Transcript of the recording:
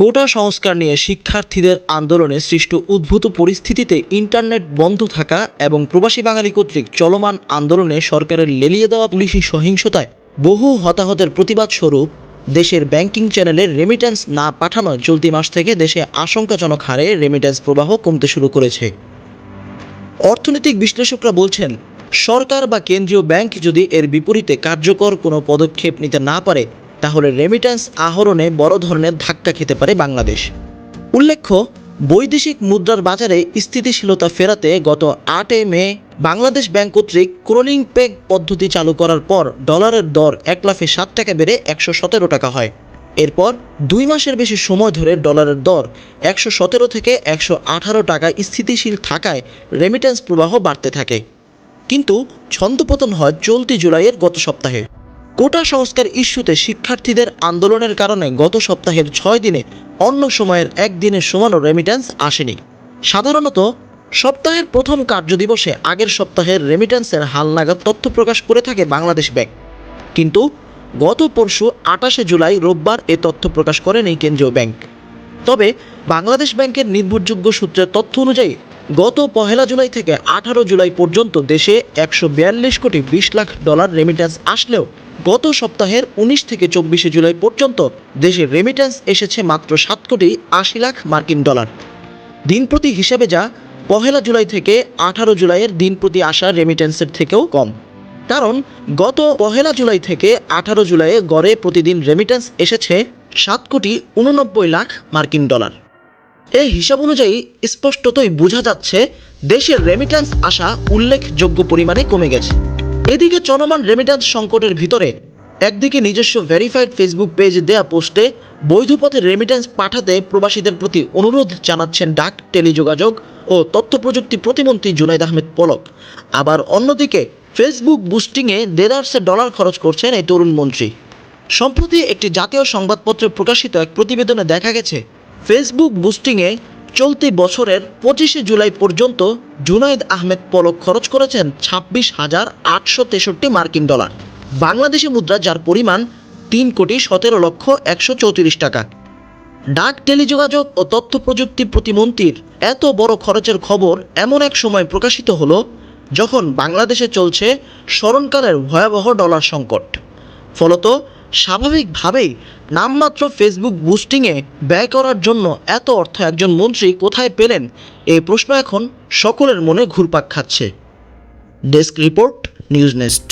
কোটা সংস্কার নিয়ে শিক্ষার্থীদের আন্দোলনে সৃষ্ট উদ্ভূত পরিস্থিতিতে ইন্টারনেট বন্ধ থাকা এবং প্রবাসী বাঙালি কর্তৃক চলমান আন্দোলনে সরকারের লেলিয়ে দেওয়া পুলিশি সহিংসতায় বহু হতাহতের প্রতিবাদ স্বরূপ দেশের ব্যাংকিং চ্যানেলে রেমিট্যান্স না পাঠানো চলতি মাস থেকে দেশে আশঙ্কাজনক হারে রেমিট্যান্স প্রবাহ কমতে শুরু করেছে। অর্থনৈতিক বিশ্লেষকরা বলছেন, সরকার বা কেন্দ্রীয় ব্যাংক যদি এর বিপরীতে কার্যকর কোনো পদক্ষেপ নিতে না পারে তাহলে রেমিট্যান্স আহরণে বড় ধরনের ধাক্কা খেতে পারে বাংলাদেশ। উল্লেখ্য, বৈদেশিক মুদ্রার বাজারে স্থিতিশীলতা ফেরাতে গত আটে মে বাংলাদেশ ব্যাংক কর্তৃক ক্রোলিং পেগ পদ্ধতি চালু করার পর ডলারের দর এক লাফে সাত টাকা বেড়ে একশো সতেরো টাকা হয়। এরপর দুই মাসের বেশি সময় ধরে ডলারের দর একশো সতেরো থেকে একশো আঠারো টাকা স্থিতিশীল থাকায় রেমিট্যান্স প্রবাহ বাড়তে থাকে। কিন্তু ছন্দপতন হয় চলতি জুলাইয়ের গত সপ্তাহে। কোটা সংস্কার ইস্যুতে শিক্ষার্থীদের আন্দোলনের কারণে গত সপ্তাহের ছয় দিনে অন্য সময়ের একদিনের সমানও রেমিট্যান্স আসেনি। সাধারণত, সপ্তাহের প্রথম কার্যদিবসে আগের সপ্তাহের রেমিট্যান্সের হালনাগাদ তথ্য প্রকাশ করে থাকে বাংলাদেশ ব্যাংক। কিন্তু গত পরশু আটাশে জুলাই রোববার এ তথ্য প্রকাশ করেন কেন্দ্রীয় ব্যাংক। তবে বাংলাদেশ ব্যাংকের নির্ভরযোগ্য সূত্রের তথ্য অনুযায়ী গত পহেলা জুলাই থেকে আঠারো জুলাই পর্যন্ত দেশে একশো বিয়াল্লিশ কোটি বিশ লাখ ডলার রেমিট্যান্স আসলেও গত সপ্তাহের উনিশ থেকে চব্বিশে জুলাই পর্যন্ত দেশে রেমিট্যান্স এসেছে মাত্র সাত কোটি আশি লাখ মার্কিন ডলার। দিনপ্রতি হিসেবে যা পহেলা জুলাই থেকে আঠারো জুলাইয়ের দিনপ্রতি আসা রেমিট্যান্সের থেকেও কম। কারণ গত পহেলা জুলাই থেকে আঠারো জুলাইয়ে গড়ে প্রতিদিন রেমিট্যান্স এসেছে সাত কোটি উননব্বই লাখ মার্কিন ডলার। এই হিসাব অনুযায়ী স্পষ্টতই বোঝা যাচ্ছে দেশের রেমিট্যান্স আসা উল্লেখযোগ্য পরিমাণে কমে গেছে। এদিকে চলমান রেমিট্যান্স সংকটের ভিতরে একদিকে নিজস্ব ভেরিফাইড ফেসবুক পেজ দেয়া পোস্টে বৈধ পথে রেমিট্যান্স পাঠাতে প্রবাসীদের প্রতি অনুরোধ জানাচ্ছেন ডাক, টেলিযোগাযোগ ও তথ্য প্রযুক্তি প্রতিমন্ত্রী জুনাইদ আহমেদ পলক। আবার অন্যদিকে ফেসবুক বুস্টিংয়ে দেড়ার্সে ডলার খরচ করছেন এই তরুণ মন্ত্রী। সম্প্রতি একটি জাতীয় সংবাদপত্রে প্রকাশিত এক প্রতিবেদনে দেখা গেছে ফেসবুক বুস্টিংয়ে চলতি বছরের পঁচিশে জুলাই পর্যন্ত জুনাইদ আহমেদ পলক খরচ করেছেন ছাব্বিশ হাজার আটশো তেষট্টি মার্কিন ডলার। বাংলাদেশি মুদ্রা যার পরিমাণ তিন কোটি সতেরো লক্ষ একশো চৌত্রিশ টাকা। ডাক, টেলিযোগাযোগ ও তথ্য প্রযুক্তি প্রতিমন্ত্রীর এত বড় খরচের খবর এমন এক সময় প্রকাশিত হলো যখন বাংলাদেশে চলছে স্মরণকালের ভয়াবহ ডলার সংকট। ফলত স্বাভাবিকভাবেই নামমাত্র ফেসবুক বুস্টিংয়ে ব্যয় করার জন্য এত অর্থ একজন মন্ত্রী কোথায় পেলেন? এই প্রশ্ন এখন সকলের মনে ঘুরপাক খাচ্ছে। Desk report news nest